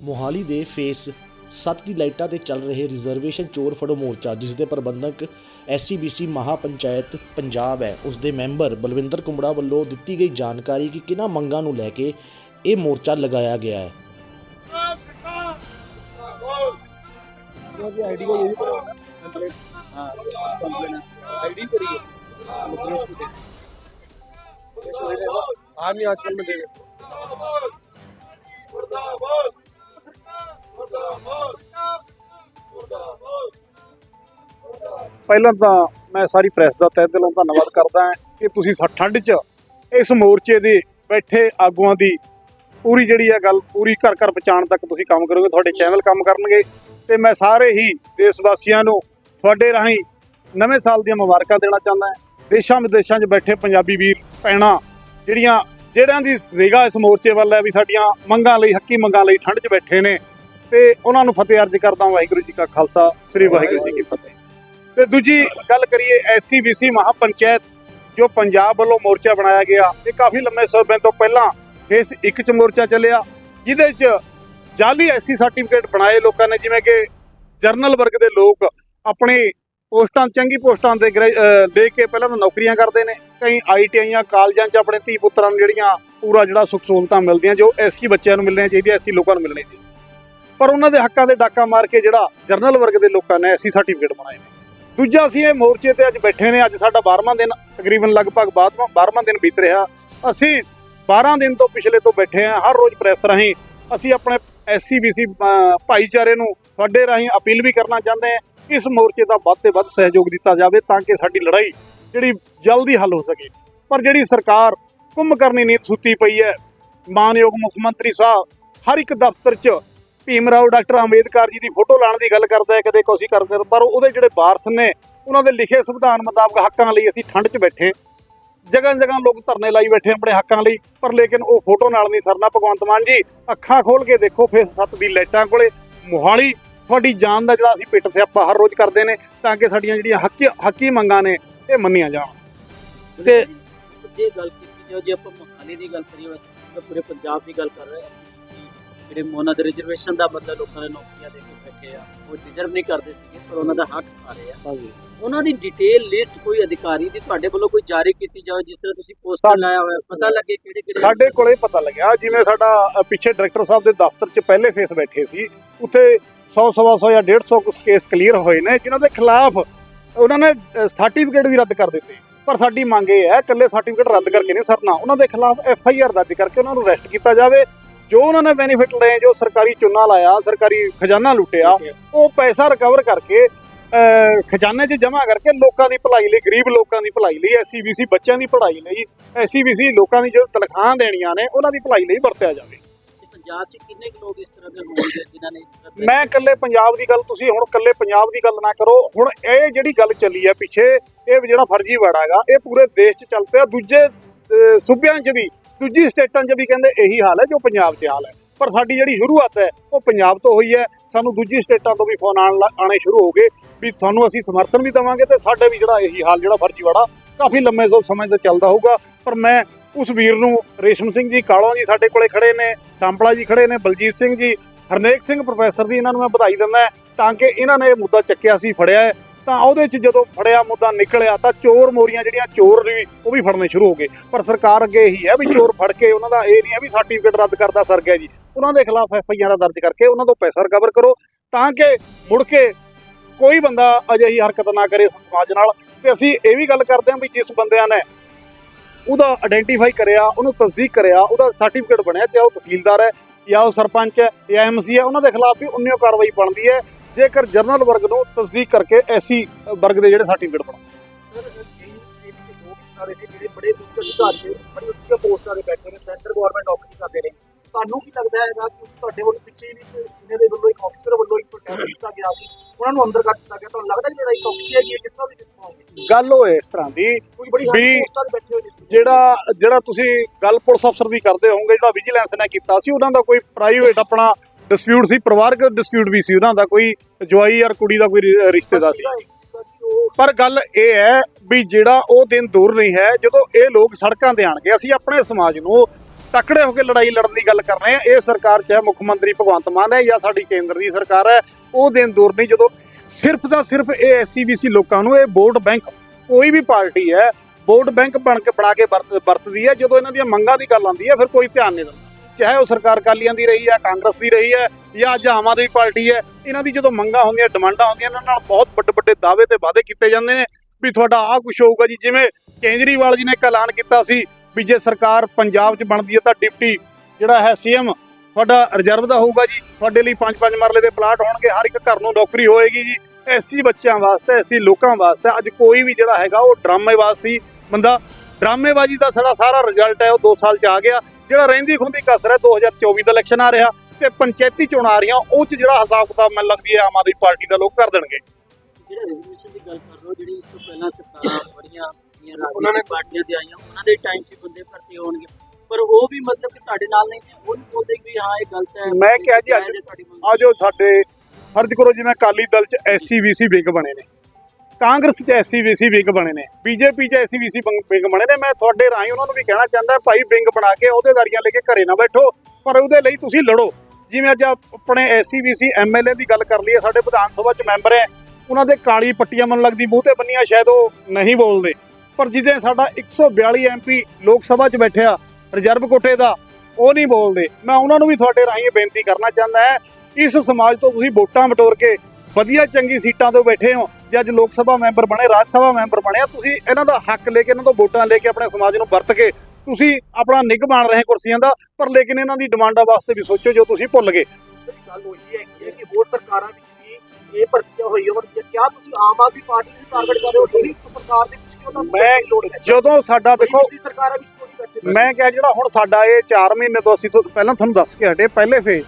ਮੋਹਾਲੀ ਦੇ ਫੇਸ 7 ਦੀ ਲਾਈਟਾਂ ਤੇ ਚੱਲ ਰਹੇ ਰਿਜ਼ਰਵੇਸ਼ਨ ਚੋਰ ਫੜੋ ਮੋਰਚਾ ਜਿਸ ਦੇ ਪ੍ਰਬੰਧਕ ਐਸਸੀਬੀਸੀ ਮਹਾਪੰਚਾਇਤ ਪੰਜਾਬ ਹੈ ਉਸ ਦੇ ਮੈਂਬਰ ਬਲਵਿੰਦਰ ਕੁੰਬੜਾ ਵੱਲੋਂ ਦਿੱਤੀ ਗਈ ਜਾਣਕਾਰੀ ਕਿ ਕਿਹਨਾਂ ਮੰਗਾਂ ਨੂੰ ਲੈ ਕੇ ਇਹ ਮੋਰਚਾ ਲਗਾਇਆ ਗਿਆ ਹੈ क्योंकि आईडी का ये भी करो कंप्लेंट हाँ कंप्लेंट आईडी पर ही है मुद्रेश को दे आर्मी आजकल में देगा ਪਹਿਲਾਂ ਤਾਂ ਮੈਂ ਸਾਰੀ ਪ੍ਰੈਸ ਦਾ ਤਹਿ ਦਿਲੋਂ ਧੰਨਵਾਦ ਕਰਦਾ ਹਾਂ ਕਿ ਤੁਸੀਂ ਸਾ- ਠੰਡ 'ਚ ਇਸ ਮੋਰਚੇ ਦੇ ਬੈਠੇ ਆਗੂਆਂ ਦੀ ਪੂਰੀ ਜਿਹੜੀ ਹੈ ਗੱਲ, ਪੂਰੀ ਘਰ ਘਰ ਪਹੁੰਚਾਉਣ ਤੱਕ ਤੁਸੀਂ ਕੰਮ ਕਰੋਗੇ, ਤੁਹਾਡੇ ਚੈਨਲ ਕੰਮ ਕਰਨਗੇ ਤੇ ਮੈਂ ਸਾਰੇ ਹੀ ਦੇਸ਼ ਵਾਸੀਆਂ ਨੂੰ ਤੁਹਾਡੇ ਰਾਹੀਂ ਨਵੇਂ ਸਾਲ ਦੀਆਂ ਮੁਬਾਰਕਾਂ ਦੇਣਾ ਚਾਹੁੰਦਾ ਹਾਂ। ਦੇਸ਼ਾਂ ਵਿਦੇਸ਼ਾਂ 'ਚ ਬੈਠੇ ਪੰਜਾਬੀ ਵੀਰ, ਭੈਣਾਂ, ਜਿਹੜੀਆਂ, ਜਿਹੜਿਆਂ ਦੀ ਨਿਗਾਹ ਇਸ ਮੋਰਚੇ ਵੱਲ ਹੈ ਵੀ ਸਾਡੀਆਂ ਮੰਗਾਂ ਲਈ, ਹੱਕੀ ਮੰਗਾਂ ਲਈ ਠੰਡ 'ਚ ਬੈਠੇ ਨੇ ਤੇ ਉਹਨਾਂ ਨੂੰ ਫਤਿਹ ਅਰਜ਼ ਕਰਦਾ ਵਾਹਿਗੁਰੂ ਜੀ ਕਾ ਖਾਲਸਾ, ਸ੍ਰੀ ਵਾਹਿਗੁਰੂ ਜੀ ਕੀ ਫਤਿਹ। ਤੇ ਦੂਜੀ ਗੱਲ ਕਰੀਏ, ਐਸਸੀਬੀਸੀ ਮਹਾਪੰਚਾਇਤ, ਜੋ ਪੰਜਾਬ ਵੱਲੋਂ ਮੋਰਚਾ ਬਣਾਇਆ ਗਿਆ, ਇਹ ਕਾਫੀ ਲੰਮੇ ਸਮੇਂ ਤੋਂ ਪਹਿਲਾਂ ਇਸ ਇੱਕ ਚ ਮੋਰਚਾ ਚੱਲਿਆ, ਜਿਹਦੇ ਚ ਜਾਲੀ ਐਸਸੀ ਸਰਟੀਫਿਕੇਟ ਬਣਾਏ ਲੋਕਾਂ ਨੇ, ਜਿਵੇਂ ਕਿ ਜਰਨਲ ਵਰਗ ਦੇ ਲੋਕ ਆਪਣੇ ਪੋਸਟਾਂ, ਚੰਗੀ ਪੋਸਟਾਂ ਦੇ ਗ੍ਰੈ- ਅਹ, ਲੈ ਕੇ ਪਹਿਲਾਂ ਤਾਂ ਨੌਕਰੀਆਂ ਕਰਦੇ ਨੇ। ਕਈ ਆਈਟੀਆਈਆਂ ਕਾਲਜਾਂ 'ਚ ਆਪਣੇ ਧੀ ਪੁੱਤਰਾਂ ਨੂੰ ਜਿਹੜੀਆਂ ਪੂਰਾ ਜਿਹੜਾ ਸੁੱਖ ਸਹੂਲਤਾਂ ਮਿਲਦੀਆਂ, ਜੋ ਐਸਸੀ ਬੱਚਿਆਂ ਨੂੰ ਮਿਲਣੀਆਂ ਚਾਹੀਦੀਆਂ, ਐਸਸੀ ਲੋਕਾਂ ਨੂੰ ਮਿਲਣੀਆਂ ਚਾਹੀਦੀਆਂ। ਪਰ ਉਹਨਾਂ ਦੇ ਹੱਕਾਂ ਦੇ ਡਾਕਾ ਮਾਰ ਕੇ ਜਿਹੜਾ ਜਰਨਲ ਵਰਗ ਦੇ ਲੋਕਾਂ ਨੇ ਐਸੀ ਸਰਟੀਫਿਕੇਟ ਬਣਾਏ ਨੇ। ਦੂਜਾ ਅਸੀਂ ਇਹ ਮੋਰਚੇ ਤੇ ਅੱਜ ਬੈਠੇ ਨੇ, ਅੱਜ ਸਾਡਾ 12ਵਾਂ ਦਿਨ ਤਕਰੀਬਨ ਲਗਭਗ 12ਵਾਂ 12ਵਾਂ ਦਿਨ ਬੀਤ ਰਿਹਾ। ਅਸੀਂ 12 ਦਿਨ ਤੋਂ ਪਿਛਲੇ ਤੋਂ ਬੈਠੇ ਆ ਹਰ ਰੋਜ਼ ਪ੍ਰੈਸ ਰਾਹੀਂ ਅਸੀਂ ਆਪਣੇ ਐਸਸੀਬੀਸੀ ਭਾਈਚਾਰੇ ਨੂੰ ਤੁਹਾਡੇ ਰਾਹੀਂ ਅਪੀਲ ਵੀ ਕਰਨਾ ਚਾਹੁੰਦੇ ਹਾਂ, ਇਸ ਮੋਰਚੇ ਦਾ ਵੱਧ ਤੇ ਵੱਧ ਸਹਿਯੋਗ ਦਿੱਤਾ ਜਾਵੇ ਤਾਂ ਕਿ ਸਾਡੀ ਲੜਾਈ ਜਿਹੜੀ ਜਲਦੀ ਹੱਲ ਹੋ ਸਕੇ। ਪਰ ਜਿਹੜੀ ਸਰਕਾਰ ਕੁੰਭਕਰਨੀ ਨੀਤ ਸੁੱਤੀ ਪਈ ਹੈ, ਮਾਨਯੋਗ ਮੁੱਖ ਮੰਤਰੀ ਸਾਹਿਬ, ਹਰ ਇੱਕ ਦਫ਼ਤਰ 'ਚ ਭੀਮ ਰਾਓ ਡਾਕਟਰ ਅੰਬੇਦਕਰ ਜੀ ਦੀ ਫੋਟੋ ਲਾਉਣ ਦੀ ਗੱਲ ਕਰਦਾ ਹੈ ਕਦੇ ਕੋਈ ਕਰਦੇ ਪਰ ਉਹਦੇ ਜਿਹੜੇ ਵਾਰਸ ਨੇ, ਉਹਨਾਂ ਦੇ ਲਿਖੇ ਸੰਵਿਧਾਨ ਮੁਤਾਬਕ ਹੱਕਾਂ ਲਈ ਅਸੀਂ ਠੰਡ 'ਚ ਬੈਠੇ ਜਗ੍ਹਾ ਜਗ੍ਹਾ ਲੋਕ ਧਰਨੇ ਲਾਈ ਬੈਠੇ ਆਪਣੇ ਹੱਕਾਂ ਲਈ, ਪਰ ਲੇਕਿਨ ਉਹ ਫੋਟੋ ਨਾਲ ਨਹੀਂ ਸਰਨਾ। ਭਗਵੰਤ ਮਾਨ ਜੀ, ਅੱਖਾਂ ਖੋਲ ਕੇ ਦੇਖੋ ਫੇਸ ਸੱਤ ਦੀ ਲਾਈਟਾਂ ਕੋਲੇ, ਮੋਹਾਲੀ, ਤੁਹਾਡੀ ਜਾਨ ਦਾ ਜਿਹੜਾ ਅਸੀਂ ਪਿੱਟ ਸਿਆਪਾ ਹਰ ਰੋਜ਼ ਕਰਦੇ ਨੇ, ਤਾਂ ਕਿ ਸਾਡੀਆਂ ਜਿਹੜੀਆਂ ਹੱਕੀ ਹੱਕੀ ਮੰਗਾਂ ਨੇ, ਇਹ ਮੰਨੀਆਂ ਜਾਣ। ਤੇ ਜੇ ਗੱਲ ਕੀਤੀ ਜਾਵੇ, ਜੇ ਆਪਾਂ ਮੋਹਾਲੀ ਦੀ ਗੱਲ ਕਰੀਏ ਪੂਰੇ ਪੰਜਾਬ ਦੀ ਗੱਲ ਕਰ ਰਹੇ ਅਸੀਂ। ਜਿਹੜੇ ਮੋਨਾ ਦੇ ਰਿਜ਼ਰਵੇਸ਼ਨ ਦਾ ਮਤਲਬ ਲੋਕਾਂ ਨੇ ਨੌਕਰੀਆਂ ਦੇ ਕੇ ਬੈਠੇ ਆ ਉਹ ਡਿਜ਼ਰਵ ਨਹੀਂ ਕਰਦੇ ਸੀਗੇ ਪਰ ਉਹਨਾਂ ਦਾ ਹੱਕ ਖਾ ਰਹੇ ਆ। ਹਾਂਜੀ। ਉਹਨਾਂ ਦੀ ਡਿਟੇਲ ਲਿਸਟ ਕੋਈ ਅਧਿਕਾਰੀ ਦੀ ਤੁਹਾਡੇ ਵੱਲੋਂ ਕੋਈ ਜਾਰੀ ਕੀਤੀ ਜਾਵੇ ਜਿਸ ਤਰ੍ਹਾਂ ਤੁਸੀਂ ਪੋਸਟਰ ਲਾਇਆ ਹੋਇਆ ਪਤਾ ਲੱਗੇ ਕਿਹੜੇ ਕਿਹੜੇ ਸਾਡੇ ਕੋਲੇ ਪਤਾ ਲੱਗਿਆ। ਜਿਵੇਂ ਸਾਡਾ ਪਿੱਛੇ ਡਾਇਰੈਕਟਰ ਸਾਹਿਬ ਦੇ ਦਫ਼ਤਰ 'ਚ ਪਹਿਲੇ ਫੇਸ ਬੈਠੇ ਸੀ ਉੱਥੇ 100 ਸਵਾ ਸੌ ਜਾਂ 150 ਕੁ ਕੇਸ ਕਲੀਅਰ ਹੋਏ ਨੇ ਜਿਨ੍ਹਾਂ ਦੇ ਖਿਲਾਫ ਉਹਨਾਂ ਨੇ ਸਰਟੀਫਿਕੇਟ ਵੀ ਰੱਦ ਕਰ ਦਿੱਤੇ। ਪਰ ਸਾਡੀ ਮੰਗ ਇਹ ਹੈ ਇਕੱਲੇ ਸਰਟੀਫਿਕੇਟ ਰੱਦ ਕਰਕੇ ਨਹੀਂ ਸਰਨਾ। ਉਹਨਾਂ ਦੇ ਖਿਲਾਫ ਐਫ ਆਈ ਆਰ ਦਰਜ ਕਰਕੇ ਉਹਨਾਂ ਨੂੰ ਅਰੈਸਟ ਕੀਤਾ ਜਾਵੇ ਜੋ ਉਹਨਾਂ ਨੇ ਬੈਨੀਫਿਟ ਲਏ ਜੋ ਸਰਕਾਰੀ ਚੁੰਨਾ ਲਾਇਆ ਸਰਕਾਰੀ ਖਜ਼ਾਨਾ ਲੁੱਟਿਆ ਉਹ ਪੈਸਾ ਰਿਕਵਰ ਕਰਕੇ ਖਜ਼ਾਨੇ 'ਚ ਜਮ੍ਹਾਂ ਕਰਕੇ ਲੋਕਾਂ ਦੀ ਭਲਾਈ ਲਈ ਗਰੀਬ ਲੋਕਾਂ ਦੀ ਭਲਾਈ ਲਈ ਐਸਸੀਬੀਸੀ ਬੱਚਿਆਂ ਦੀ ਪੜ੍ਹਾਈ ਲਈ ਐਸਸੀਬੀਸੀ ਲੋਕਾਂ ਦੀ ਜੋ ਤਨਖਾਹਾਂ ਦੇਣੀਆਂ ਨੇ ਉਹਨਾਂ ਦੀ ਭਲਾਈ ਲਈ ਵਰਤਿਆ ਜਾਵੇ। ਪੰਜਾਬ 'ਚ ਕਿੰਨੇ ਕੁ ਲੋਕ ਇਸ ਤਰ੍ਹਾਂ ਦੇ ਹੋਣਗੇ ਜਿਨ੍ਹਾਂ ਨੇ ਮੈਂ ਇਕੱਲੇ ਪੰਜਾਬ ਦੀ ਗੱਲ ਤੁਸੀਂ ਹੁਣ ਇਕੱਲੇ ਪੰਜਾਬ ਦੀ ਗੱਲ ਨਾ ਕਰੋ ਹੁਣ ਇਹ ਜਿਹੜੀ ਗੱਲ ਚੱਲੀ ਹੈ ਪਿੱਛੇ ਇਹ ਜਿਹੜਾ ਫਰਜ਼ੀਵਾੜਾ ਹੈਗਾ ਇਹ ਪੂਰੇ ਦੇਸ਼ 'ਚ ਚੱਲ ਪਿਆ ਦੂਜੇ ਸੂਬਿਆਂ 'ਚ ਵੀ ਦੂਜੀ ਸਟੇਟਾਂ 'ਚ ਵੀ ਕਹਿੰਦੇ ਇਹੀ ਹਾਲ ਹੈ ਜੋ ਪੰਜਾਬ 'ਚ ਹਾਲ ਹੈ। ਪਰ ਸਾਡੀ ਜਿਹੜੀ ਸ਼ੁਰੂਆਤ ਹੈ, ਉਹ ਪੰਜਾਬ ਤੋਂ ਹੋਈ ਹੈ। ਸਾਨੂੰ ਦੂਜੀ ਸਟੇਟਾਂ ਤੋਂ ਵੀ ਫੋਨ ਆਣ ਆਣੇ ਸ਼ੁਰੂ ਹੋ ਗਏ ਵੀ ਤੁਹਾਨੂੰ ਅਸੀਂ ਸਮਰਥਨ ਵੀ ਦੇਵਾਂਗੇ ਤੇ ਸਾਡੇ ਵੀ ਜਿਹੜਾ ਇਹੀ ਹਾਲ, ਜਿਹੜਾ ਫਰਜ਼ੀਵਾੜਾ, ਕਾਫੀ ਲੰਮੇ ਸਮੇਂ ਤੋਂ ਚੱਲਦਾ ਹੋਊਗਾ। ਪਰ ਮੈਂ ਉਸ ਵੀਰ ਨੂੰ, ਰੇਸ਼ਮ ਸਿੰਘ ਜੀ, ਕਾਲੋਂ ਜੀ ਸਾਡੇ ਕੋਲੇ ਖੜੇ ਨੇ, ਸਾਂਪਲਾ ਜੀ ਖੜੇ ਨੇ, ਬਲਜੀਤ ਸਿੰਘ ਜੀ, ਹਰਨੇਕ ਸਿੰਘ ਪ੍ਰੋਫੈਸਰ ਦੀ ਇਹਨਾਂ ਨੂੰ ਮੈਂ ਵਧਾਈ ਦਿੰਦਾ ਤਾਂ ਕਿ ਇਹਨਾਂ ਨੇ ਇਹ ਮੁੱਦਾ ਚੱਕਿਆ ਸੀ, ਫੜਿਆ ਹੈ। ਤਾਂ ਉਹਦੇ 'ਚ ਜਦੋਂ ਫੜਿਆ ਮੁੱਦਾ ਨਿਕਲਿਆ ਤਾਂ ਚੋਰ ਮੋਰੀਆਂ ਜਿਹੜੀਆਂ ਚੋਰ ਵੀ ਉਹ ਵੀ ਫੜਨੇ ਸ਼ੁਰੂ ਹੋ ਗਏ। ਪਰ ਸਰਕਾਰ ਅੱਗੇ ਇਹੀ ਹੈ ਵੀ ਚੋਰ ਫੜ ਕੇ ਉਹਨਾਂ ਦਾ ਇਹ ਨਹੀਂ ਹੈ ਵੀ ਸਰਟੀਫਿਕੇਟ ਰੱਦ ਕਰਦਾ ਸਰ ਗਿਆ ਜੀ। ਉਹਨਾਂ ਦੇ ਖਿਲਾਫ ਐਫ ਆਈ ਆਰ ਦਰਜ ਕਰਕੇ ਉਹਨਾਂ ਤੋਂ ਪੈਸਾ ਰਿਕਵਰ ਕਰੋ ਤਾਂ ਕਿ ਮੁੜ ਕੇ ਕੋਈ ਬੰਦਾ ਅਜਿਹੀ ਹਰਕਤ ਨਾ ਕਰੇ ਸਮਾਜ ਨਾਲ। ਤੇ ਅਸੀਂ ਇਹ ਵੀ ਗੱਲ ਕਰਦੇ ਹਾਂ ਵੀ ਜਿਸ ਬੰਦਿਆਂ ਨੇ ਉਹਦਾ ਆਇਡੈਂਟੀਫਾਈ ਕਰਿਆ ਉਹਨੂੰ ਤਸਦੀਕ ਕਰਿਆ ਉਹਦਾ ਸਰਟੀਫਿਕੇਟ ਬਣਿਆ ਤੇ ਉਹ ਤਹਿਸੀਲਦਾਰ ਹੈ ਜਾਂ ਉਹ ਸਰਪੰਚ ਹੈ ਜਾਂ ਐਮਸੀ ਹੈ ਉਹਨਾਂ ਦੇ ਖਿਲਾਫ ਵੀ ਉਨੀਓ ਕਾਰਵਾਈ ਬਣਦੀ ਹੈ। ਜੇਕਰ ਜਰਨਲ ਵਰਗ ਨੂੰ ਤਸਦੀਕ ਕਰਕੇ ਐਸੀ ਵਰਗ ਦੇ ਜਿਹੜੇ ਸਰਟੀਫਿਕੇਟ ਬਣ ਸਾਰੇ ਜਿਹੜੇ ਬੜੇ ਉੱਚ ਅਧਿਕਾਰੀ ਬੜੀ ਉੱਚ ਪੋਸਟਾਂ ਤੇ ਬੈਠੇ ਨੇ ਸੈਂਟਰ ਗਵਰਨਮੈਂਟ ਨੌਕਰੀ ਕਰਦੇ ਨੇ। ਤੁਹਾਨੂੰ ਕੀ ਲੱਗਦਾ ਹੈਗਾ ਕਿ ਤੁਹਾਡੇ ਵੱਲੋਂ ਪਿੱਛੇ ਨਹੀਂ ਇਹਨਾਂ ਦੇ ਵੱਲੋਂ ਇੱਕ ਅਫਸਰ ਵੱਲੋਂ ਇੱਕ ਪ੍ਰੋਟੈਸਟ ਕੀਤਾ ਗਿਆ ਸੀ? ਉਹਨਾਂ ਨੂੰ ਅੰਦਰ ਦਿੱਤਾ ਗਿਆ। ਤੁਹਾਨੂੰ ਲੱਗਦਾ ਕਿ ਲੜਾਈ ਸੌਖੀ ਹੈਗੀ ਹੈ ਕਿੱਥੋਂ ਦੀ ਹੋਊਗੀ ਗੱਲ ਉਹ ਇਸ ਤਰ੍ਹਾਂ ਦੀ ਕੋਈ ਬੜੀ ਹਾਈ ਵੀ ਹੋਏ ਜਿਹੜਾ ਜਿਹੜਾ ਤੁਸੀਂ ਗੱਲ ਪੁਲਿਸ ਅਫਸਰ ਦੀ ਕਰਦੇ ਹੋਵੋਗੇ ਜਿਹੜਾ ਵਿਜੀਲੈਂਸ ਨੇ ਕੀਤਾ ਸੀ ਉਹਨਾਂ ਦਾ ਕੋਈ ਪ੍ਰਾਈਵੇਟ ਆਪਣਾ ਡਿਸਪਿਊਟ ਸੀ ਪਰਿਵਾਰਕ ਡਿਸਪਿਊਟ ਵੀ ਸੀ ਉਹਨਾਂ ਦਾ ਕੋਈ ਜਵਾਈ ਯਾਰ ਕੁੜੀ ਦਾ ਕੋਈ ਰਿਸ਼ਤੇਦਾਰ ਸੀ ਪਰ ਗੱਲ ਇਹ ਹੈ ਵੀ ਜਿਹੜਾ ਉਹ ਦਿਨ ਦੂਰ ਨਹੀਂ ਹੈ ਜਦੋਂ ਇਹ ਲੋਕ ਸੜਕਾਂ ਤੇ ਆਣਗੇ ਅਸੀਂ ਆਪਣੇ ਸਮਾਜ ਨੂੰ ਤਕੜੇ ਹੋ ਕੇ ਲੜਾਈ ਲੜਨ ਦੀ ਗੱਲ ਕਰ ਰਹੇ ਆ ਇਹ ਸਰਕਾਰ ਚਾਹੇ ਮੁੱਖ ਮੰਤਰੀ ਭਗਵੰਤ ਮਾਨ ਹੈ ਜਾਂ ਸਾਡੀ ਕੇਂਦਰ ਦੀ ਸਰਕਾਰ ਹੈ ਉਹ ਦਿਨ ਦੂਰ ਨਹੀਂ। ਜਦੋਂ ਸਿਰਫ ਤਾਂ ਸਿਰਫ ਇਹ ਐਸਸੀਬੀਸੀ ਲੋਕਾਂ ਨੂੰ ਇਹ ਵੋਟ ਬੈਂਕ ਕੋਈ ਵੀ ਪਾਰਟੀ ਹੈ ਵੋਟ ਬੈਂਕ ਬਣ ਕੇ ਬਣਾ ਕੇ ਵਰਤ- ਵਰਤਦੀ ਹੈ। ਜਦੋਂ ਇਹਨਾਂ ਦੀਆਂ ਮੰਗਾਂ ਦੀ ਗੱਲ ਆਉਂਦੀ ਹੈ ਫਿਰ ਕੋਈ ਧਿਆਨ ਨਹੀਂ ਦਿੰਦਾ। ਚਾਹੇ ਉਹ ਸਰਕਾਰ ਕਾਲੀਆਂ ਦੀ ਰਹੀ ਹੈ, ਕਾਂਗਰਸ ਦੀ ਰਹੀ ਹੈ ਜਾਂ ਅੱਜ ਆਮ ਆਦਮੀ ਪਾਰਟੀ ਹੈ। ਇਹਨਾਂ ਦੀ ਜਦੋਂ ਮੰਗਾਂ ਹੁੰਦੀਆਂ, ਡਿਮਾਂਡਾਂ ਹੁੰਦੀਆਂ, ਇਹਨਾਂ ਨਾਲ ਬਹੁਤ ਵੱਡੇ ਵੱਡੇ ਦਾਅਵੇ ਤੇ ਵਾਅਦੇ ਕੀਤੇ ਜਾਂਦੇ ਨੇ ਵੀ ਤੁਹਾਡਾ ਆਹ ਕੁਝ ਹੋਊਗਾ ਜੀ। ਜਿਵੇਂ ਕੇਜਰੀਵਾਲ ਜੀ ਨੇ ਇੱਕ ਐਲਾਨ ਕੀਤਾ ਸੀ ਵੀ ਜੇ ਸਰਕਾਰ ਪੰਜਾਬ 'ਚ ਬਣਦੀ ਹੈ ਤਾਂ ਡਿਪਟੀ ਜਿਹੜਾ ਹੈ ਸੀਐਮ ਤੁਹਾਡਾ ਰਿਜ਼ਰਵ ਦਾ ਹੋਊਗਾ ਜੀ। ਤੁਹਾਡੇ ਲਈ ਪੰਜ ਪੰਜ ਮਰਲੇ ਦੇ ਪਲਾਟ ਹੋਣਗੇ, ਹਰ ਇੱਕ ਘਰ ਨੂੰ ਨੌਕਰੀ ਹੋਏਗੀ ਜੀ। ਐਸੀ ਬੱਚਿਆਂ ਵਾਸਤੇ ਐਸੀ ਲੋਕਾਂ ਵਾਸਤੇ ਅੱਜ ਕੋਈ ਵੀ ਜਿਹੜਾ ਹੈਗਾ ਉਹ ਡਰਾਮੇਬਾਜ਼ ਸੀ। ਬੰਦਾ ਡਰਾਮੇਬਾਜ਼ੀ ਦਾ ਸਾਡਾ ਸਾਰਾ ਰਿਜ਼ਲਟ ਹੈ ਉਹ 2 ਸਾਲ ਚ ਆ ਗਿਆ। ਜਿਹੜਾ ਰਹਿੰਦੀ ਖੁੰਦੀ ਕਸਰ ਹੈ 2024 ਦਾ ਇਲੈਕਸ਼ਨ ਆ ਰਿਹਾ ਤੇ ਪੰਚਾਇਤੀ ਚੋਣਾਂ ਆ ਰਹੀਆਂ ਉਹ ਚ ਜਿਹੜਾ ਹਿਸਾਬ ਕਿਤਾਬ ਮੈਨੂੰ ਲੱਗਦੀ ਹੈ ਆਮ ਆਦਮੀ ਪਾਰਟੀ ਦਾ ਲੋਕ ਕਰ ਦੇਣਗੇ। ਜਿਹੜਾ ਰੈਜ਼ੋਲੂਸ਼ਨ ਦੀ ਗੱਲ ਕਰ ਰਹੇ ਹੋ ਜਿਹੜੀ ਇਸ ਤੋਂ ਪਹਿਲਾਂ ਸਰਕਾਰਾਂ ਬੜੀਆਂ ਜਿਹੜੀਆਂ ਰਾਜਨੀਤਿਕ ਪਾਰਟੀਆਂ ਦੇ ਆਈਆਂ ਉਹਨਾਂ ਦੇ ਟਾਈਮ 'ਚ ਬੰਦੇ ਭਰਤੀ ਹੋਣਗੇ। ਪਰ ਉਹ ਵੀ ਮਤਲਬ ਕਿ ਤੁਹਾਡੇ ਨਾਲ ਨਹੀਂ ਨੇ ਉਹ ਨਹੀਂ ਬੋਲਦੇ ਕਿ ਵੀ ਹਾਂ ਇਹ ਗਲਤ ਹੈ। ਮੈਂ ਕਿਹਾ ਜੀ ਅੱਜ ਜਾਇਜ਼ ਹੈ ਤੁਹਾਡੀ ਮੰਗ। ਆਜੋ ਸਾਡੇ ਫਰਜ਼ ਕਰੋ ਜਿਵੇਂ ਅਕਾਲੀ ਦਲ ਚ ਵਿੰਗ ਬਣੇ ਨੇ। ਕਾਂਗਰਸ ਚ ਐਸਸੀਬੀਸੀ ਵਿੰਗ ਬਣੇ ਨੇ ਬੀਜੇਪੀ ਚ ਐਸਸੀਬੀਸੀ ਵਿੰਗ ਬਣੇ ਨੇ। ਮੈਂ ਤੁਹਾਡੇ ਰਾਹੀਂ ਉਹਨਾਂ ਨੂੰ ਵੀ ਕਹਿਣਾ ਚਾਹੁੰਦਾ ਭਾਈ ਵਿੰਗ ਬਣਾ ਕੇ ਅਹੁਦੇਦਾਰੀਆਂ ਲੈ ਕੇ ਘਰੇ ਨਾ ਬੈਠੋ, ਪਰ ਉਹਦੇ ਲਈ ਤੁਸੀਂ ਲੜੋ। ਜਿਵੇਂ ਅੱਜ ਆਪਣੇ ਐਸਸੀਬੀਸੀ ਐਮਐਲਏ ਦੀ ਗੱਲ ਕਰ ਲਈਏ, ਸਾਡੇ ਵਿਧਾਨ ਸਭਾ ਚ ਮੈਂਬਰ ਹੈ, ਉਹਨਾਂ ਦੇ ਕਾਲੀ ਪੱਟੀਆਂ ਮਨ ਲੱਗਦੀ ਮੂੰਹ ਤੇ ਬੰਨੀਆਂ, ਸ਼ਾਇਦ ਉਹ ਨਹੀਂ ਬੋਲਦੇ। ਪਰ ਜਿਹਦੇ ਸਾਡਾ 142 ਐਮਪੀ ਲੋਕ ਸਭਾ ਚ ਬੈਠਿਆ, ਰਿਜ਼ਰਵ ਕੋਟੇ ਦਾ, ਉਹ ਨਹੀਂ ਬੋਲਦੇ। ਮੈਂ ਉਹਨਾਂ ਨੂੰ ਵੀ ਤੁਹਾਡੇ ਰਾਹੀਂ ਇਹ ਬੇਨਤੀ ਕਰਨਾ ਚਾਹੁੰਦਾ ਹੈ, ਇਸ ਸਮਾਜ ਤੋਂ ਤੁਸੀਂ ਵੋਟਾਂ ਬਟੋਰ ਕੇ ਵਧੀਆ ਚੰਗੀ ਸੀਟਾਂ ਤੇ ਬੈਠੇ ਹੋ ਜੇ ਅੱਜ ਲੋਕ ਸਭਾ ਮੈਂਬਰ ਬਣੇ ਰਾਜ ਸਭਾ ਮੈਂਬਰ ਬਣਿਆ ਤੁਸੀਂ ਇਹਨਾਂ ਦਾ ਹੱਕ ਲੈ ਕੇ ਇਹਨਾਂ ਤੋਂ ਵੋਟਾਂ ਲੈ ਕੇ ਆਪਣੇ ਸਮਾਜ ਨੂੰ ਵਰਤ ਕੇ ਤੁਸੀਂ ਆਪਣਾ ਨਿੱਘ ਬਣ ਰਹੇ ਕੁਰਸੀਆਂ ਦਾ ਪਰ ਲੇਕਿਨ ਇਹਨਾਂ ਦੀ ਡਿਮਾਂਡਾਂ ਵਾਸਤੇ ਵੀ ਸੋਚੋ ਜੋ ਤੁਸੀਂ ਭੁੱਲ ਗਏ। ਜਿਹੜੀ ਗੱਲ ਹੋਈ ਹੈ ਕਿ ਹੋਰ ਸਰਕਾਰਾਂ ਵਿੱਚ ਵੀ ਇਹ ਭਰਤੀਆਂ ਹੋਈਆਂ ਹੋਣ ਕਿਆ ਤੁਸੀਂ ਆਮ ਆਦਮੀ ਪਾਰਟੀ ਨੂੰ ਟਾਰਗੇਟ ਕਰ ਰਹੇ ਹੋ ਜਿਹੜੀ ਸਰਕਾਰ ਦੇ ਵਿੱਚ ਕਿਉਂ ਤਾਂ ਮੈਂ ਜਦੋਂ ਸਾਡਾ ਦੇਖੋ ਪਿਛਲੀ ਸਰਕਾਰਾਂ ਵਿੱਚ ਕੋਈ ਬੈਠੇ ਮੈਂ ਕਿਹਾ ਜਿਹੜਾ ਹੁਣ ਸਾਡਾ ਇਹ 4 ਮਹੀਨੇ ਤੋਂ ਅਸੀਂ ਤੋਂ ਪਹਿਲਾਂ ਤੁਹਾਨੂੰ ਦੱਸ ਕੇ ਹਟੇ ਪਹਿਲੇ ਫੇਜ਼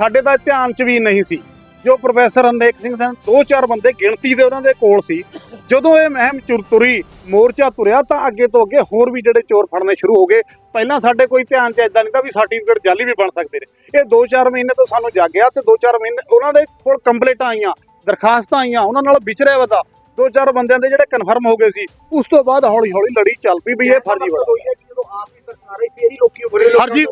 ਸਾਡੇ ਤਾਂ ਧਿਆਨ 'ਚ ਵੀ ਨਹੀਂ ਸੀ। ਜੋ ਪ੍ਰੋਫੈਸਰ ਅਨੇਕ ਸਿੰਘ ਦੇ ਦੋ ਚਾਰ ਬੰਦੇ ਗਿਣਤੀ ਦੇ ਉਹਨਾਂ ਦੇ ਕੋਲ ਸੀ। ਜਦੋਂ ਇਹ ਮਹਿਮ ਤੁਰੀ ਮੋਰਚਾ ਤੁਰਿਆ ਤਾਂ ਅੱਗੇ ਤੋਂ ਅੱਗੇ ਹੋਰ ਵੀ ਜਿਹੜੇ ਚੋਰ ਫੜਨੇ ਸ਼ੁਰੂ ਹੋ ਗਏ। ਪਹਿਲਾਂ ਸਾਡੇ ਕੋਈ ਧਿਆਨ 'ਚ ਇਦਾਂ ਨਹੀਂ ਤਾਂ ਵੀ ਸਰਟੀਫਿਕੇਟ ਜਾਲੀ ਵੀ ਬਣ ਸਕਦੇ ਨੇ। ਇਹ 2-4 ਮਹੀਨੇ ਤੋਂ ਸਾਨੂੰ ਜਾਗਿਆ ਤੇ 2-4 ਮਹੀਨੇ ਉਹਨਾਂ ਦੇ ਕੋਲ ਕੰਪਲੇਂਟਾਂ ਆਈਆਂ ਦਰਖਾਸਤਾਂ ਆਈਆਂ ਉਹਨਾਂ ਨਾਲ ਵਿਚਰਿਆ ਵਦਾ ਦੋ ਚਾਰ ਬੰਦਿਆਂ ਦੇ ਜਿਹੜੇ ਕਨਫਰਮ ਹੋ ਗਏ ਸੀ ਉਸ ਤੋਂ ਬਾਅਦ ਹੌਲੀ ਹੌਲੀ ਲੜੀ ਚੱਲ ਪਈ ਵੀ ਇਹ ਫਰਜ਼ੀ ਵਾਲਾ ਹੋਈ ਹੈ ਕਿ ਜਦੋਂ ਆਪ ਦੀ ਸਰਕਾਰ ਹੈ ਫੇਰ ਹੀ ਲੋਕੀ ਉੱਭਰੇ ਫਰਜ਼ੀ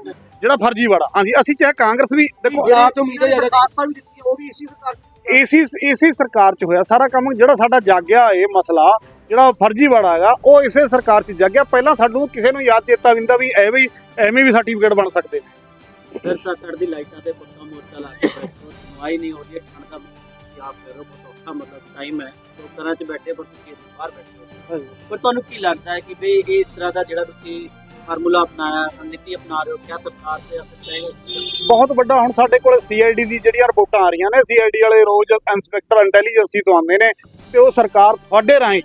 ਜਿਹੜਾ ਫਰਜ਼ੀ ਵਾਲਾ ਹਾਂਜੀ ਅਸੀਂ ਚਾਹੇ ਕਾਂਗਰਸ ਵੀ ਦੇਖੋ ਜਿਹੜਾ ਤੋਂ ਉਮੀਦ ਹੈ ਦਰਖਾਸਤਾਂ ਵੀ ਦਿੱਤੀ ਉਹ ਵੀ ਇਸੀ ਸਰਕਾਰ ਏਸੀ ਏਸੀ ਸਰਕਾਰ 'ਚ ਹੋਇਆ। ਸਾਰਾ ਕੰਮ ਜਿਹੜਾ ਸਾਡਾ ਜਾਗਿਆ ਇਹ ਮਸਲਾ ਜਿਹੜਾ ਫਰਜ਼ੀ ਵਾਲਾ ਹੈਗਾ ਉਹ ਇਸੇ ਸਰਕਾਰ 'ਚ ਜਾਗਿਆ। ਪਹਿਲਾਂ ਸਾਨੂੰ ਕਿਸੇ ਨੂੰ ਯਾਦ ਚੇਤਾ ਵਿੰਦਾ ਵੀ ਐਵੇਂ ਐਵੇਂ ਵੀ ਸਰਟੀਫਿਕੇਟ ਬਣ ਸਕਦੇ। ਨੇ ਸਰ ਅੱਠ ਦੀ ਲਾਈਟਾਂ ਤੇ ਪੱਕਾ ਮੋਰਚਾ ਲਾ ਕੇ ਸੁਣਵਾਈ ਨਹੀਂ ਹੋ ਰਹੀ ਠੰਡ ਦਾ ਪੰਜਾਬ ਕਰੋ ਬਹੁਤ ਔਖਾ ਮਤਲਬ ਟਾਈਮ ਹੈ। ਘਰਾਂ 'ਚ ਬੈਠੇ ਪਰ ਤੁਸੀਂ ਬਾਹਰ ਬੈਠੇ ਹੋ। ਪਰ ਤੁਹਾਨੂੰ ਕੀ ਲੱਗਦਾ ਹੈ ਕਿ ਵੀ ਇਹ ਇਸ ਤਰ੍ਹਾਂ ਦਾ ਜਿਹੜਾ ਤੁਸੀਂ ਫਾਰਮੂਲਾ ਅਪਣਾਇਆ ਨੀਤੀ ਅਪਣਾ ਰਹੇ ਹੋ, ਕਿਆ ਸਰਕਾਰ ਤੇ ਅਸਰ ਚਾਹੀਦਾ ਬਹੁਤ ਵੱਡਾ, ਹੁਣ ਸਾਡੇ ਕੋਲ ਸੀਆਈਡੀ ਦੀ ਜਿਹੜੀਆਂ ਰਿਪੋਰਟਾਂ ਆ ਰਹੀਆਂ ਨੇ ਸੀਆਈਡੀ ਵਾਲੇ ਰੋਜ਼ ਇੰਸਪੈਕਟਰ ਇੰਟੈਲੀਜੈਂਸੀ ਤੋਂ ਆਉਂਦੇ ਨੇ, ਤੇ ਉਹ ਸਰਕਾਰ ਤੁਹਾਡੇ ਰਾਹੀਂ,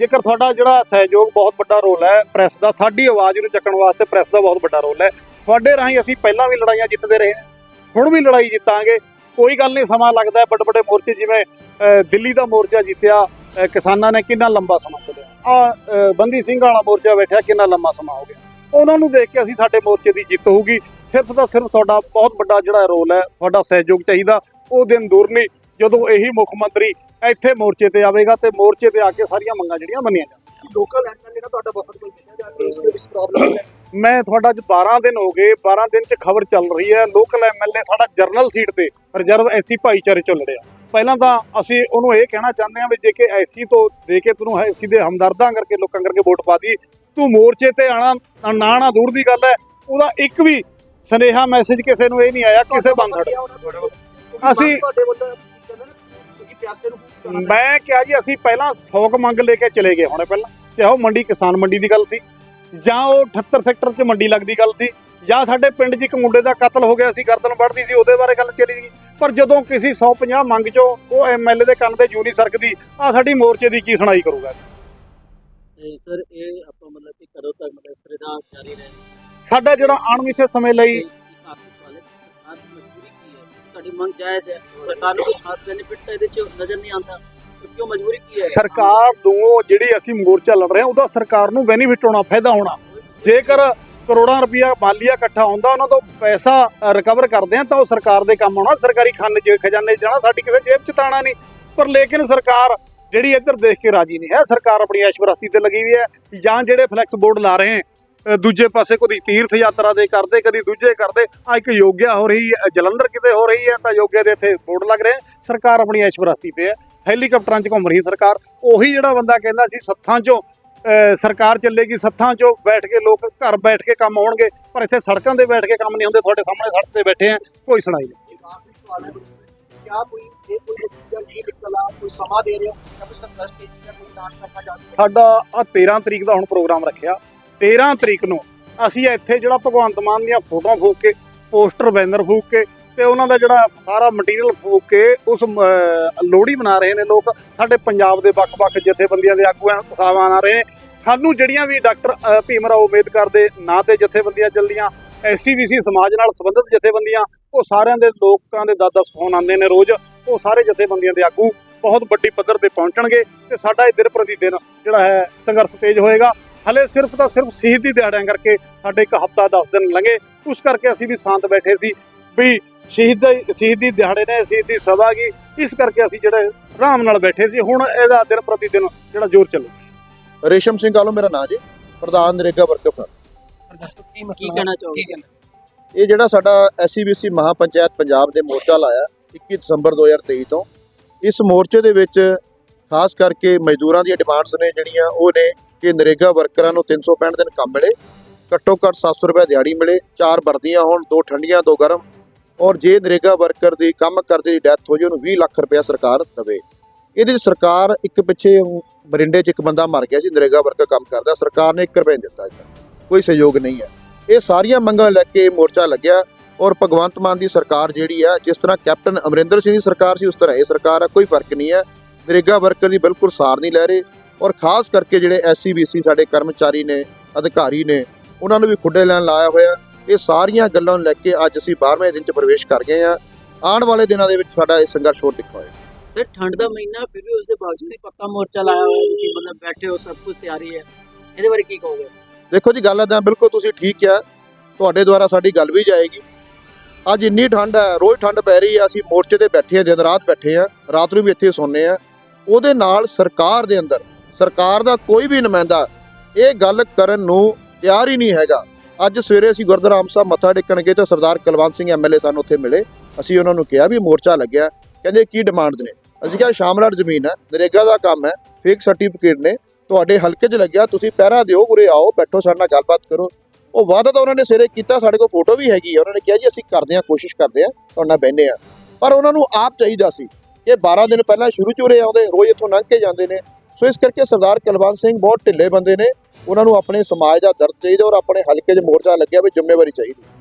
ਜੇਕਰ ਤੁਹਾਡਾ ਜਿਹੜਾ ਸਹਿਯੋਗ ਬਹੁਤ ਵੱਡਾ ਰੋਲ ਹੈ ਪ੍ਰੈਸ ਦਾ, ਸਾਡੀ ਆਵਾਜ਼ ਨੂੰ ਚੱਕਣ ਵਾਸਤੇ ਪ੍ਰੈਸ ਦਾ ਬਹੁਤ ਵੱਡਾ ਰੋਲ ਹੈ, ਤੁਹਾਡੇ ਰਾਹੀਂ ਅਸੀਂ ਪਹਿਲਾਂ ਵੀ ਲੜਾਈਆਂ ਜਿੱਤਦੇ ਰਹੇ ਹਾਂ, ਹੁਣ ਵੀ ਲੜਾਈ ਜਿੱਤਾਂਗੇ, ਕੋਈ ਗੱਲ ਨਹੀਂ, ਸਮਾਂ ਲੱਗਦਾ ਵੱਡੇ ਵੱਡੇ ਮੋਰਚੇ ਜਿਵੇਂ ਦਿੱਲੀ ਦਾ ਮੋਰਚਾ ਜਿੱਤਿਆ ਕਿਸਾਨਾਂ ਨੇ ਕਿੰਨਾ ਲੰਬਾ ਸਮਾਂ ਚੱਲਿਆ ਆ ਬੰਦੀ ਸਿੰਘ ਵਾਲਾ ਮੋਰਚਾ ਬੈਠਿਆ, ਕਿੰਨਾ ਲੰਬਾ ਸਮਾਂ ਹੋ ਗਿਆ। ਉਹਨਾਂ ਨੂੰ ਦੇਖ ਕੇ ਅਸੀਂ ਸਾਡੇ ਮੋਰਚੇ ਦੀ ਜਿੱਤ ਹੋਊਗੀ। ਸਿਰਫ ਤਾਂ ਸਿਰਫ ਤੁਹਾਡਾ ਬਹੁਤ ਵੱਡਾ ਜਿਹੜਾ ਰੋਲ ਹੈ ਤੁਹਾਡਾ ਸਹਿਯੋਗ ਚਾਹੀਦਾ। ਉਹ ਦਿਨ ਦੂਰ ਨਹੀਂ ਜਦੋਂ ਇਹੀ ਮੁੱਖ ਮੰਤਰੀ ਇੱਥੇ ਮੋਰਚੇ ਤੇ ਆਵੇਗਾ ਤੇ ਮੋਰਚੇ ਤੇ ਆ ਕੇ ਸਾਰੀਆਂ ਮੰਗਾਂ ਜਿਹੜੀਆਂ ਮੰਨੀਆਂ ਜਾਣਗੀਆਂ ਲੋਕਲ ਐਮਐਲਏ ਨਾਲ ਤੁਹਾਡਾ ਵਫਦ ਕੋਈ ਮਿਲਿਆ ਜਾਂ ਕਿ ਇਸ ਇਸ ਪ੍ਰੋਬਲਮ ਹੈ? ਮੈਂ ਤੁਹਾਡਾ ਅੱਜ 12 ਦਿਨ ਹੋ ਗਏ 12 ਦਿਨ ਚ ਖਬਰ ਚੱਲ ਰਹੀ ਹੈ। ਲੋਕਲ ਐਮਐਲਏ ਸਾਡਾ ਜਰਨਲ ਸੀਟ ਤੇ ਰਿਜ਼ਰਵ ਐਸੀ ਭਾਈਚਾਰੇ ਚੋਂ ਲੜਿਆ। ਪਹਿਲਾਂ ਤਾਂ ਅਸੀਂ ਉਹਨੂੰ ਇਹ ਕਹਿਣਾ ਚਾਹੁੰਦੇ ਹਾਂ ਵੀ ਜੇ ਕਿ ਐਸੀ ਤੋਂ ਦੇ ਕੇ ਤੈਨੂੰ ਐਸੀ ਦੇ ਹਮਦਰਦਾਂ ਕਰਕੇ ਲੋਕਾਂ ਕਰਕੇ ਵੋਟ ਪਾਦੀ ਤੂੰ ਮੋਰਚੇ ਤੇ ਆਣਾ ਨਾ ਆਣਾ ਦੂਰ ਦੀ ਗੱਲ ਹੈ। ਉਹਦਾ ਇੱਕ ਵੀ ਸੁਨੇਹਾ ਮੈਸੇਜ ਕਿਸੇ ਨੂੰ ਇਹ ਨਹੀਂ ਆਇਆ ਕਿਸੇ ਬੰਦ ਅਸੀਂ- ਮੈਂ ਕਿਹਾ ਜੀ ਅਸੀਂ ਪਹਿਲਾਂ 100 ਕੁ ਮੰਗ ਲੈ ਕੇ ਚਲੇ ਗਏ ਹੁਣੇ ਪਹਿਲਾਂ। ਚਾਹੇ ਉਹ ਮੰਡੀ ਕਿਸਾਨ ਮੰਡੀ ਦੀ ਗੱਲ ਸੀ। ਜਾਂ ਉਹ 78 ਸੈਕਟਰ 'ਚ ਮੰਡੀ ਲੱਗਦੀ ਗੱਲ ਸੀ। ਜਾਂ ਸਾਡੇ ਪਿੰਡ 'ਚ ਇੱਕ ਮੁੰਡੇ ਦਾ ਕਤਲ ਹੋ ਗਿਆ ਸੀ ਗਰਦਨ ਵੱਢਦੀ ਸੀ ਉਹਦੇ ਬਾਰੇ ਗੱਲ ਚਲੀ ਗਈ। ਪਰ ਜਦੋਂ ਕਿਸੇ 150 ਮੰਗ 'ਚੋਂ ਉਹ ਐਮਐਲਏ ਦੇ ਕੰਨ ਤੇ ਜੂ ਨਹੀਂ ਸਰਕਦੀ ਆ ਸਾਡੀ ਮੋਰਚੇ ਦੀ ਕੀ ਸੁਣਾਈ ਕਰੂਗਾ? ਤੇ ਸਰ ਇਹ ਆਪਾਂ ਮਤਲਬ ਕਿ ਕਦੋਂ ਤੱਕ ਮਤਲਬ ਇਸ ਤਰ੍ਹਾਂ ਦਾ ਜਾਰੀ ਰਹੇ ਸਾਡਾ ਜਿਹੜਾ ਅਣਮਿੱਥੇ ਸਮੇਂ ਲਈ ਸਰਕਾਰ ਦੀ ਮਜਬੂਰੀ ਕੀ ਹੈ? ਤੁਹਾਡੀ ਮੰਗ ਜਾਇਜ਼ ਹੈ। ਸਰਕਾਰ ਨੂੰ ਕੋਈ ਖਾਸ ਬੈਨੀਫਿਟ ਤਾਂ ਇਹਦੇ ਚ ਨਜ਼ਰ ਨਹੀਂ ਆਉਂਦਾ। ਤੇ ਕਿਉਂ ਮਜਬੂਰੀ ਕੀ ਹੈ? ਸਰਕਾਰ ਨੂੰ ਜਿਹੜੀ ਅਸੀਂ ਮੋਰਚਾ ਲੜ ਰਹੇ ਹਾਂ ਉਹਦਾ ਸਰਕਾਰ ਨੂੰ ਬੈਨੀਫਿਟ ਹੋਣਾ ਫਾਇਦਾ ਹੋਣਾ। ਜੇਕਰ ਕਰੋੜਾਂ ਰੁਪਇਆ ਮਾਲੀਆ ਇਕੱਠਾ ਹੁੰਦਾ ਉਹਨਾਂ ਤੋਂ ਪੈਸਾ ਰਿਕਵਰ ਕਰਦੇ ਆ ਤਾਂ ਉਹ ਸਰਕਾਰ ਦੇ ਕੰਮ ਆਉਣਾ। ਸਰਕਾਰੀ ਖਾਨੇ 'ਚ ਖਜ਼ਾਨੇ 'ਚ ਜਾਣਾ ਸਾਡੀ ਕਿਸੇ ਜੇਬ 'ਚ ਤਾਣਾ ਨਹੀਂ। ਪਰ ਲੇਕਿਨ ਸਰਕਾਰ ਜਿਹੜੀ ਇੱਧਰ ਦੇਖ ਕੇ ਰਾਜੀ ਨਹੀਂ ਹੈ। ਸਰਕਾਰ ਆਪਣੀ ਐਸ਼ਵਰਾਸੀ ਤੇ ਲੱਗੀ ਹੋਈ ਹੈ ਜਾਂ ਜਿਹੜੇ ਫਲੈਕਸ ਬੋਰਡ ਲਾ ਰਹੇ ਦੂਜੇ ਪਾਸੇ ਕੋਈ ਤੀਰਥ ਯਾਤਰਾ ਦੇ ਕਰਦੇ, ਕਦੀ ਦੂਜੇ ਕਰਦੇ, ਆ ਇੱਕ ਯੋਗਿਆ ਹੋ ਰਹੀ ਹੈ, ਜਲੰਧਰ ਕਿਤੇ ਹੋ ਰਹੀ ਹੈ, ਤਾਂ ਯੋਗਿਆ ਦੇ ਇੱਥੇ ਬੋਰਡ ਲੱਗ ਰਿਹਾ ਸਰਕਾਰ ਆਪਣੀ ਐਸ਼ਵਰਾਸਤੀ ਤੇ ਹੈ। ਹੈਲੀਕਾਪਟਰਾਂ 'ਚ ਘੁੰਮ ਰਹੀ ਸਰਕਾਰ। ਉਹੀ ਜਿਹੜਾ ਬੰਦਾ ਕਹਿੰਦਾ ਸੀ, ਸੱਥਾਂ 'ਚੋਂ ਸਰਕਾਰ ਚੱਲੇਗੀ ਸੱਥਾਂ 'ਚੋਂ, ਬੈਠ ਕੇ ਲੋਕ ਘਰ ਬੈਠ ਕੇ ਕੰਮ ਹੋਣਗੇ, ਪਰ ਇੱਥੇ ਸੜਕਾਂ ਤੇ ਬੈਠ ਕੇ ਕੰਮ ਨਹੀਂ ਹੁੰਦੇ, ਤੁਹਾਡੇ ਸਾਹਮਣੇ ਸੜਕ ਤੇ ਬੈਠੇ ਆ ਕੋਈ ਸੁਣਾਈ ਨਹੀਂ। ਸਾਡਾ ਆ 13 ਤਰੀਕ ਦਾ ਹੁਣ ਪ੍ਰੋਗਰਾਮ ਰੱਖਿਆ। 13 ਤਰੀਕ ਨੂੰ ਅਸੀਂ ਇੱਥੇ ਜਿਹੜਾ ਭਗਵੰਤ ਮਾਨ ਦੀਆਂ ਫੋਟੋਆਂ ਫੂਕ ਕੇ, ਪੋਸਟਰ, ਬੈਨਰ ਫੂਕ ਕੇ ਤੇ ਉਹਨਾਂ ਦਾ ਜਿਹੜਾ ਸਾਰਾ ਮਟੀਰੀਅਲ ਫੂਕ ਕੇ ਉਸ ਲੋਹੜੀ ਮਨਾ ਰਹੇ ਨੇ ਲੋਕ। ਸਾਡੇ ਪੰਜਾਬ ਦੇ ਵੱਖ-ਵੱਖ ਜਥੇਬੰਦੀਆਂ ਦੇ ਆਗੂਆਂ ਸਾਵਾਂ ਆ ਰਹੇ। ਸਾਨੂੰ ਜਿਹੜੀਆਂ ਵੀ ਡਾਕਟਰ ਭੀਮ ਰਾਓ ਅੰਬੇਦਕਰ ਦੇ ਨਾਂ ਤੇ ਜਥੇਬੰਦੀਆਂ ਚੱਲੀਆਂ ਐਸਸੀਬੀਸੀ ਸਮਾਜ ਨਾਲ ਸੰਬੰਧਿਤ ਜਥੇਬੰਦੀਆਂ ਉਹ ਸਾਰਿਆਂ ਦੇ ਲੋਕਾਂ ਦੇ 10-10 ਫੋਨ ਆਉਂਦੇ ਨੇ ਰੋਜ਼। ਉਹ ਸਾਰੇ ਜਥੇਬੰਦੀਆਂ ਦੇ ਆਗੂ ਬਹੁਤ ਵੱਡੀ ਪੱਧਰ ਤੇ ਪਹੁੰਚਣਗੇ ਤੇ ਸਾਡਾ ਇਹ ਦਿਨ ਪ੍ਰਤੀ ਦਿਨ ਜਿਹੜਾ ਹੈ ਸੰਘਰਸ਼ ਤੇਜ਼ ਹੋਏਗਾ। ਹਲੇ ਸਿਰਫ ਤਾਂ ਸਿਰਫ ਸ਼ਹੀਦੀ ਦਿਹਾੜਿਆਂ ਕਰਕੇ ਸਾਡੇ ਇੱਕ ਹਫਤਾ 10 ਦਿਨ ਲੰਘੇ। ਉਸ ਕਰਕੇ ਅਸੀਂ ਵੀ ਸ਼ਾਂਤ ਬੈਠੇ ਸੀ ਵੀ ਸ਼ਹੀਦ ਸ਼ਹੀਦੀ ਦਿਹਾੜੇ ਨੇ ਸ਼ਹੀਦੀ ਸਭਾ ਕੀ ਇਸ ਕਰਕੇ ਅਸੀਂ ਜਿਹੜੇ ਆਰਾਮ ਨਾਲ ਬੈਠੇ ਸੀ। ਹੁਣ ਇਹਦਾ ਦਿਨ ਪ੍ਰਤੀ ਦਿਨ ਜਿਹੜਾ ਜ਼ੋਰ ਚੱਲੂ ਰੇਸ਼ਮ ਸਿੰਘ ਕਾਲੋ ਮੇਰਾ ਨਾਂ ਜੀ। ਪ੍ਰਧਾਨ ਨਰੇਗਾ ਵਰਕਰ ਕੀ ਕਹਿਣਾ ਚਾਹੋਗੇ? ਇਹ ਜਿਹੜਾ ਸਾਡਾ ਐਸਸੀਬੀਸੀ ਮਹਾਪੰਚਾਇਤ ਪੰਜਾਬ ਦੇ ਮੋਰਚਾ ਲਾਇਆ 21 ਦਸੰਬਰ 2023 ਤੋਂ, ਇਸ ਮੋਰਚੇ ਦੇ ਵਿੱਚ ਖਾਸ ਕਰਕੇ ਮਜ਼ਦੂਰਾਂ ਦੀਆਂ ਡਿਮਾਂਡਸ ਨੇ ਜਿਹੜੀਆਂ, ਉਹ ਨੇ ਕਿ ਨਰੇਗਾ ਵਰਕਰਾਂ ਨੂੰ 365 ਦਿਨ ਕੰਮ ਮਿਲੇ, ਘੱਟੋ ਘੱਟ 700 ਰੁਪਏ ਦਿਹਾੜੀ ਮਿਲੇ, ਚਾਰ ਵਰਦੀਆਂ ਹੋਣ, ਦੋ ਠੰਡੀਆਂ, ਦੋ ਗਰਮ, ਔਰ ਜੇ ਨਰੇਗਾ ਵਰਕਰ ਦੀ ਕੰਮ ਕਰਦੇ ਦੀ ਡੈਥ ਹੋ ਜੇ ਉਹਨੂੰ 20 ਲੱਖ ਰੁਪਏ ਸਰਕਾਰ ਦੇਵੇ। ਇਹਦੇ 'ਚ ਸਰਕਾਰ ਇੱਕ ਪਿੱਛੇ ਬਰਿੰਡੇ 'ਚ ਇੱਕ ਬੰਦਾ ਮਰ ਗਿਆ ਸੀ, ਨਰੇਗਾ ਵਰਕਰ ਕੰਮ ਕਰਦਾ, ਸਰਕਾਰ ਨੇ 1 ਰੁਪਏ ਨਹੀਂ ਦਿੱਤਾ ਅਜੇ ਕੋਈ ਸਹਿਯੋਗ ਨਹੀਂ ਹੈ। ਇਹ ਸਾਰੀਆਂ ਮੰਗਾਂ ਲੈ ਕੇ ਇਹ ਮੋਰਚਾ ਲੱਗਿਆ ਔਰ ਭਗਵੰਤ ਮਾਨ ਦੀ ਸਰਕਾਰ ਜਿਹੜੀ ਆ ਜਿਸ ਤਰ੍ਹਾਂ ਕੈਪਟਨ ਅਮਰਿੰਦਰ ਸਿੰਘ ਦੀ ਸਰਕਾਰ ਸੀ, ਉਸ ਤਰ੍ਹਾਂ ਇਹ ਸਰਕਾਰ ਆ, ਕੋਈ ਫ਼ਰਕ ਨਹੀਂ ਹੈ। ਨਰੇਗਾ ਵਰਕਰ ਦੀ ਬਿਲਕੁਲ ਸਾਰ ਨਹੀਂ ਲੈ ਰਹੇ ਔਰ ਖਾਸ ਕਰਕੇ ਜਿਹੜੇ ਐਸਸੀਬੀਸੀ ਸਾਡੇ ਕਰਮਚਾਰੀ ਨੇ, ਅਧਿਕਾਰੀ ਨੇ, ਉਹਨਾਂ ਨੂੰ ਵੀ ਖੁੱਡੇ ਲੈਣ ਲਾਇਆ ਹੋਇਆ। ਇਹ ਸਾਰੀਆਂ ਗੱਲਾਂ ਨੂੰ ਲੈ ਕੇ ਅੱਜ ਅਸੀਂ 12ਵੇਂ ਦਿਨ 'ਚ ਪ੍ਰਵੇਸ਼ ਕਰ ਗਏ ਆ ਆਉਣ ਵਾਲੇ ਦਿਨਾਂ ਦੇ ਵਿੱਚ ਸਾਡਾ ਇਹ ਸੰਘਰਸ਼ ਹੋਰ ਤਿੱਖਾ ਹੋਏਗਾ। ਸਰ, ਠੰਡ ਦਾ ਮਹੀਨਾ, ਫਿਰ ਵੀ ਉਸ ਦੇ ਬਾਵਜੂਦ ਵੀ ਪੱਕਾ ਮੋਰਚਾ ਲਾਇਆ ਹੋਇਆ, ਤੁਸੀਂ ਮਤਲਬ ਬੈਠੇ ਹੋ, ਸਭ ਕੁਝ ਤਿਆਰੀ ਹੈ। ਇਹਦੇ ਬਾਰੇ ਕੀ ਕਹੋਗੇ? ਦੇਖੋ ਜੀ, ਗੱਲ ਏਦਾਂ ਬਿਲਕੁਲ ਤੁਸੀਂ ਠੀਕ ਆ ਤੁਹਾਡੇ ਦੁਆਰਾ ਸਾਡੀ ਗੱਲ ਵੀ ਜਾਏਗੀ। ਅੱਜ ਇੰਨੀ ਠੰਡ ਹੈ, ਰੋਜ਼ ਠੰਡ ਪੈ ਰਹੀ ਹੈ, ਅਸੀਂ ਮੋਰਚੇ ਤੇ ਬੈਠੇ ਆ ਦਿਨ ਰਾਤ ਬੈਠੇ ਆ ਰਾਤ ਨੂੰ ਵੀ ਇੱਥੇ ਸੌਂਦੇ ਆ ਉਹਦੇ ਨਾਲ ਸਰਕਾਰ ਦੇ ਅੰਦਰ, ਸਰਕਾਰ ਦਾ ਕੋਈ ਵੀ ਨੁਮਾਇੰਦਾ, ਇਹ ਗੱਲ ਕਰਨ ਨੂੰ ਤਿਆਰ ਹੀ ਨਹੀਂ ਹੈਗਾ। ਅੱਜ ਸਵੇਰੇ ਅਸੀਂ ਗੁਰਦੁਆਰਾ ਸਾਹਿਬ ਮੱਥਾ ਟੇਕਣ ਗਏ ਤਾਂ ਸਰਦਾਰ ਕੁਲਵੰਤ ਸਿੰਘ ਐਮਐਲਏ ਸਾਨੂੰ ਉੱਥੇ ਮਿਲੇ। ਅਸੀਂ ਉਹਨਾਂ ਨੂੰ ਕਿਹਾ ਵੀ ਮੋਰਚਾ ਲੱਗਿਆ। ਕਹਿੰਦੇ, ਕੀ ਡਿਮਾਂਡਸ ਨੇ? ਅਸੀਂ ਕਿਹਾ ਸ਼ਾਮਲਾਟ ਜ਼ਮੀਨ ਹੈ, ਨਰੇਗਾ ਦਾ ਕੰਮ ਹੈ ਫੇਕ ਸਰਟੀਫਿਕੇਟ ਨੇ ਤੁਹਾਡੇ ਹਲਕੇ 'ਚ ਲੱਗਿਆ, ਤੁਸੀਂ ਪਹਿਰਾ ਦਿਓ, ਉਰੇ ਆਓ, ਬੈਠੋ, ਸਾਡੇ ਨਾਲ ਗੱਲਬਾਤ ਕਰੋ। ਉਹ ਵਾਅਦਾ ਤਾਂ ਉਹਨਾਂ ਨੇ ਸਿਰੇ ਕੀਤਾ, ਸਾਡੇ ਕੋਲ ਫੋਟੋ ਵੀ ਹੈਗੀ ਹੈ ਉਹਨਾਂ ਨੇ ਕਿਹਾ ਜੀ, ਅਸੀਂ ਕਰਦੇ ਹਾਂ, ਕੋਸ਼ਿਸ਼ ਕਰਦੇ ਹਾਂ, ਤੁਹਾਡੇ ਨਾਲ ਬਹਿੰਦੇ ਹਾਂ। ਪਰ ਉਹਨਾਂ ਨੂੰ ਆਪ ਚਾਹੀਦਾ ਸੀ ਕਿ 12 ਦਿਨ ਪਹਿਲਾਂ ਸ਼ੁਰੂ ਚ ਉਰੇ ਆਉਂਦੇ, ਰੋਜ਼ ਇੱਥੋਂ ਲੰਘ ਕੇ ਜਾਂਦੇ ਨੇ। ਸੋ ਇਸ ਕਰਕੇ ਸਰਦਾਰ ਕੁਲਵੰਤ ਸਿੰਘ ਬਹੁਤ ਢਿੱਲੇ ਬੰਦੇ ਨੇ। ਉਹਨਾਂ ਨੂੰ ਆਪਣੇ ਸਮਾਜ ਦਾ ਦਰਦ ਚਾਹੀਦਾ ਔਰ ਆਪਣੇ ਹਲਕੇ 'ਚ ਮੋਰਚਾ ਲੱਗਿਆ ਵੀ ਜ਼ਿੰਮੇਵਾਰੀ ਚਾਹੀਦੀ।